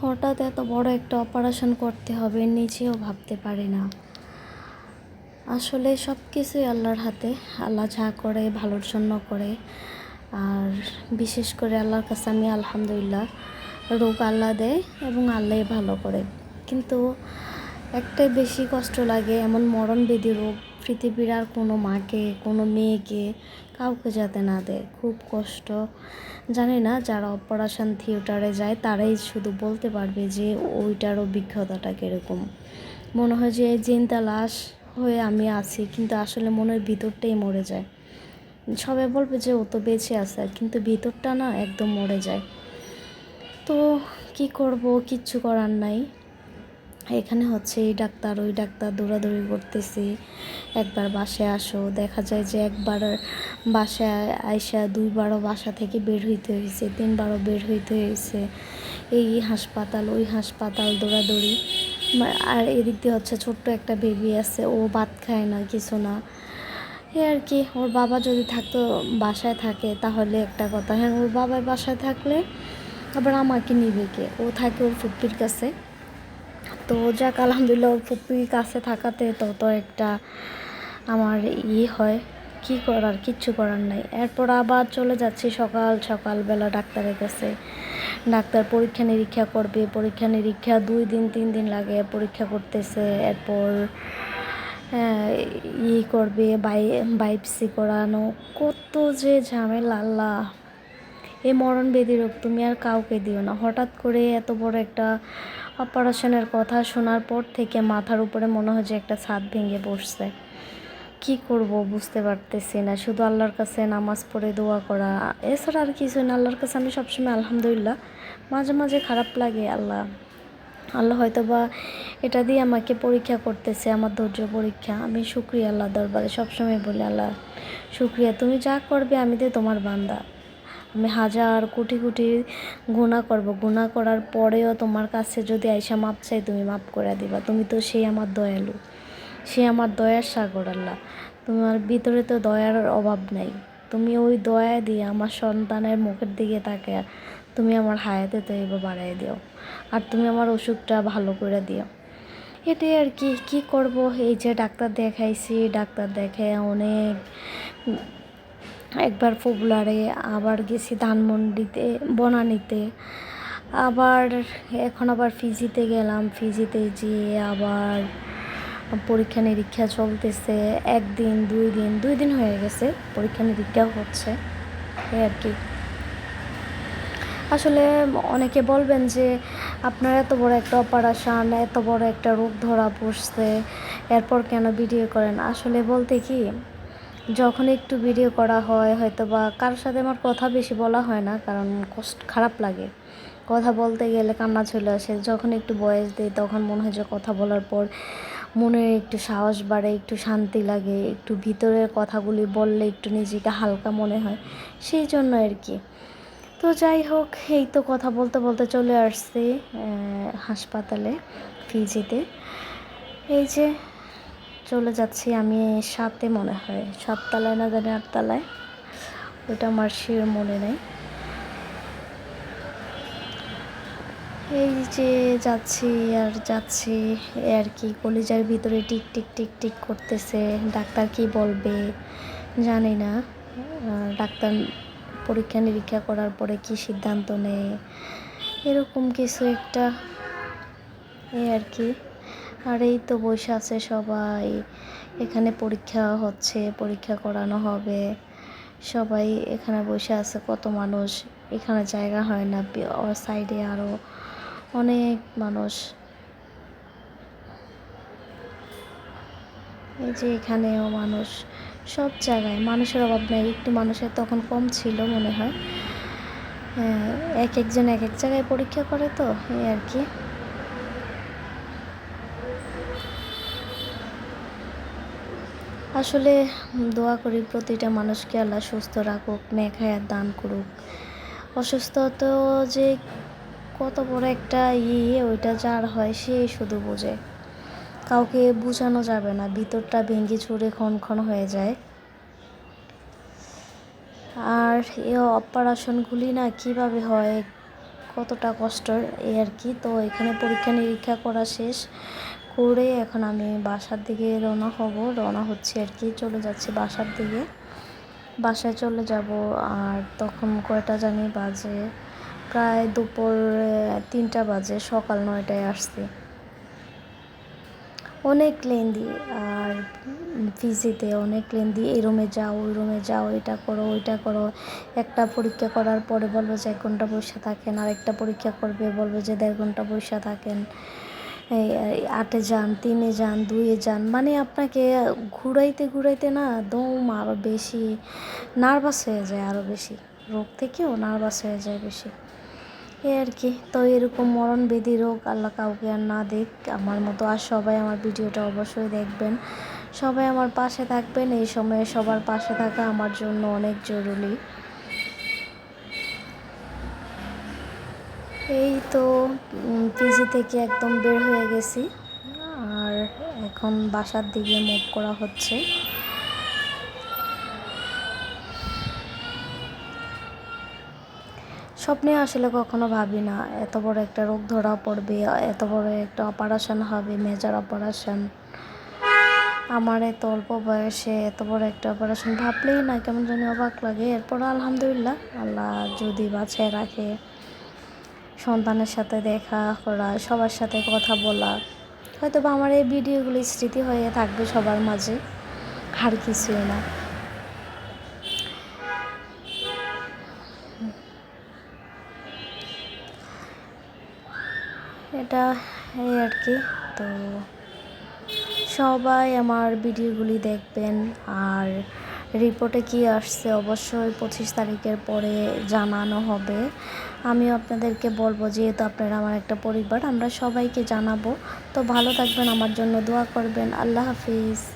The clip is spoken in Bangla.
হঠাৎ এত বড় একটা অপারেশন করতে হবে, নিজেও ভাবতে পারি না। আসলে সব কিছুই আল্লাহর হাতে। আল্লাহ যা করে, ভালোর জন্য করে। আর বিশেষ করে আল্লাহর কাছে আমি আলহামদুলিল্লাহ রোগ আল্লাহ দেয় এবং আল্লাহ ভালো করে। কিন্তু একটাই বেশি কষ্ট লাগে এমন মরণ বেদি রোগ পৃথিবীর আর কোনো মাকে, কোনো মেয়েকে কাউকে যাতে না দেয়। খুব কষ্ট। জানি না যারা অপারেশন থিয়েটারে যায়, তারাই শুধু বলতে পারবে যে ওইটার অভিজ্ঞতাটা কীরকম। মনে হয় যে জিনতা লাশ হয়ে আমি আছি, কিন্তু আসলে মনের ভিতরটাই মরে যায়। সবাই বলবে যে ও তো বেঁচে আছে, কিন্তু ভিতরটা না একদম মরে যায়। তো কি করব? কিচ্ছু করার নাই। এখানে হচ্ছে এই ডাক্তার, ওই ডাক্তার দৌড়াদৌড়ি করতেছি। একবার বাসায় আসো, দেখা যায় যে একবার বাসায় আইসা দুইবারও বাসা থেকে বের হইতে হয়েছে তিনবারও বের হইতে হয়েছে এই হাসপাতাল, ওই হাসপাতাল দৌড়াদৌড়ি। আর এদিক দিয়ে হচ্ছে ছোট্ট একটা বেবি আছে, ও ভাত খায় না, কিছু না। এ আর কি, ওর বাবা যদি থাকতো বাসায় থাকে, তাহলে একটা কথা হ্যাঁ ওর বাবার বাসায় থাকলে আবার আমাকে নিবে কে? ও থাকে ওর ফুপ্পির কাছে। তো যাক, আলহামদুলিল্লাহ ফুপ্পির কাছে থাকাতে তত একটা আমার ই হয়। কি করার? কিচ্ছু করার নাই। এরপর আবার চলে যাচ্ছি সকাল সকালবেলা ডাক্তারের কাছে। ডাক্তার পরীক্ষা নিরীক্ষা করবে। পরীক্ষা নিরীক্ষা দুই দিন, তিন দিন লাগে পরীক্ষা করতেছে। এরপর ই করবে বাই বাইপসি করানো। কত যে ঝামেলা, আল্লাহ। এই মরণ বেদি রোগ তুমি আর কাউকে দিও না। হঠাৎ করে এত বড় একটা অপারেশনের কথা শোনার পর থেকে মাথার উপরে মনে হয় যে একটা ছাদ ভেঙে বসছে। কি করব বুঝতে পারতেছি না। শুধু আল্লাহর কাছে নামাজ পড়ে দোয়া করা। এছাড়া আর কিছু না। আল্লাহর কাছে আমি সবসময় আলহামদুলিল্লাহ। মাঝে মাঝে খারাপ লাগে আল্লাহ। আল্লাহ হয়তো বা এটা দিয়ে আমাকে পরীক্ষা করতেছে, আমার ধৈর্য পরীক্ষা। আমি শুক্রিয়া আল্লাহ দরবারে সবসময় বলি, আল্লাহ, শুক্রিয়া। তুমি যা করবে আমি তো তোমার বান্দা। হাজার কোটি কোটি গুণা করব। গুণা করার পরেও তোমার কাছে যদি আইসা মাপ চাই, তুমি মাপ করে দিবা। তুমি তো সেই আমার দয়ালু। সে আমার দয়ার সাগর আল্লাহ। তোমার ভিতরে তো দয়ার অভাব নাই। তুমি ওই দয়া দিয়ে আমার সন্তানের মুখের দিকে তাকে তুমি আমার হায়াতে তো এবার বাড়াই দিও। আর তুমি আমার অসুখটা ভালো করে দিও। এটাই আর কি। কী করব? এই যে ডাক্তার দেখাইছি, ডাক্তার দেখে অনেক একবার পপুলারে আবার গেছি ধানমন্ডিতে, বনানিতে। আবার এখন আবার ফিজিতে গেলাম, ফিজিতে যেয়ে আবার পরীক্ষা নিরীক্ষা চলতেছে, একদিন, দুই দিন দুই দিন হয়ে গেছে, পরীক্ষা নিরীক্ষা হচ্ছে, এই আর কি। আসলে অনেকে বলবেন যে, আপনার এত বড় একটা অপারেশান এত বড় একটা রোগ ধরা পড়ছে, এরপর কেন ভিডিও করেন? আসলে বলতে কি যখন একটু ভিডিও করা হয় হয়তো বা কারোর সাথে আমার কথা বেশি বলা হয় না, কারণ কষ্ট, খারাপ লাগে। কথা বলতে গেলে কান্না চলে আসে। যখন একটু বয়স দিই, তখন মনে হয় যে কথা বলার পর মনে একটু সাহস বাড়ে, একটু শান্তি লাগে, একটু ভিতরের কথাগুলি বললে একটু নিজেকে হালকা মনে হয়। সেই জন্য আর কি। তো যাই হোক, এই তো কথা বলতে বলতে চলে আসছি হাসপাতালে ফিজিতে এই যে চলে যাচ্ছি আমি সাতে মনে হয়। সাততলায় না জানি আটতলায়। ওইটা আমার শির মনে নেই। এই যে যাচ্ছি আর যাচ্ছি আর কি, কলিজার ভিতরে টিক টিক টিক টিক করতেছে। ডাক্তার কি বলবে? জানি না। ডাক্তার পরীক্ষা নিরীক্ষা করার পরে কি সিদ্ধান্ত নেয়? এরকম কিছু একটা। এই আর কি। আর এই তো বসে আছে সবাই। এখানে পরীক্ষা হচ্ছে, পরীক্ষা করানো হবে। সবাই এখানে বসে আছে, কত মানুষ? এখানে জায়গা হয় না সাইডে আরও অনেক মানুষ। এই যে এখানেও মানুষ, সব জায়গায়। মানুষের অভাব নেই, একটু মানুষের তখন কম ছিল মনে হয়, এক একজন এক এক জায়গায় পরীক্ষা করে তো, এই আর কি। আসলে দোয়া করি প্রতিটা মানুষকে আল্লাহ সুস্থ রাখুক নেখায়াত দান করুক। অসুস্থ তো যে কত বড় একটা ইয়ে ওইটা যার হয় সে শুধু বোঝে। কাউকে বোঝানো যাবে না, ভিতরটা ভেঙে চুরে ক্ষণ ক্ষণ হয়ে যায়। আর এ অপারেশনগুলি না কীভাবে হয়, কতটা কষ্টের এই আর কি, তো এখানে পরীক্ষা নিরীক্ষা করা শেষ। করে এখন আমি বাসার দিকে রওনা হব। রওনা হচ্ছে আর কি, চলে যাচ্ছি বাসার দিকে। বাসায় চলে যাব আর তখন কয়টা জানি বাজে, প্রায় দুপুর তিনটা বাজে, সকাল নয়টায় আসছি। অনেক লেন্দি আর ফিজিতে অনেক লেন্দি, এই রুমে যাও, ওই রুমে যাও, এটা করো, ওইটা করো। একটা পরীক্ষা করার পরে বলব যে এক ঘণ্টা পয়সা থাকেন আর একটা পরীক্ষা করবে, বলব যে দেড় ঘণ্টা পয়সা থাকেন। আটে যান, তিনে যান, দুয়ে যান মানে আপনাকে ঘুরাইতে ঘুরাইতে না দম আরও বেশি নার্ভাস হয়ে যায় আরও বেশি। রোগ থেকেও নার্ভাস হয়ে যায় বেশি। এ আর কি, তো এরকম মরণ বেদি রোগ আল্লাহ কাউকে আর না দেখ, আমার মতো আর সবাই আমার ভিডিওটা অবশ্যই দেখবেন। সবাই আমার পাশে থাকবেন, এই সময়ে সবার পাশে থাকা আমার জন্য অনেক জরুরি। এই তো পিজি থেকে একদম বের হয়ে গেছি। আর এখন বাসার দিকে মুভ করা হচ্ছে। স্বপ্নে আসলে কখনো ভাবি না, এত বড় একটা রোগ ধরা পড়বে, এত বড় একটা অপারেশন হবে মেজর অপারেশন আমার এত অল্প বয়সে এত বড় একটা অপারেশন ভাবলেই না কেমন জানি অবাক লাগে। এরপর আলহামদুলিল্লাহ, আল্লাহ যদি বাছায় রাখে। সন্তানের সাথে দেখা করা, সবার সাথে কথা বলা। হয়তো বা আমার এই ভিডিওগুলি স্মৃতি হয়ে থাকবে সবার মাঝে, আর কিছুই না। এটা এই আর কি, তো সবাই আমার ভিডিওগুলি দেখবেন, আর রিপোর্টে কি আসছে? অবশ্যই পঁচিশ তারিখের পরে জানানো হবে। আমিও আপনাদেরকে বলব, যেহেতু আপনারা আমার একটা পরিবার, আমরা সবাইকে জানাব। তো ভালো থাকবেন, আমার জন্য দোয়া করবেন। আল্লাহ হাফিজ।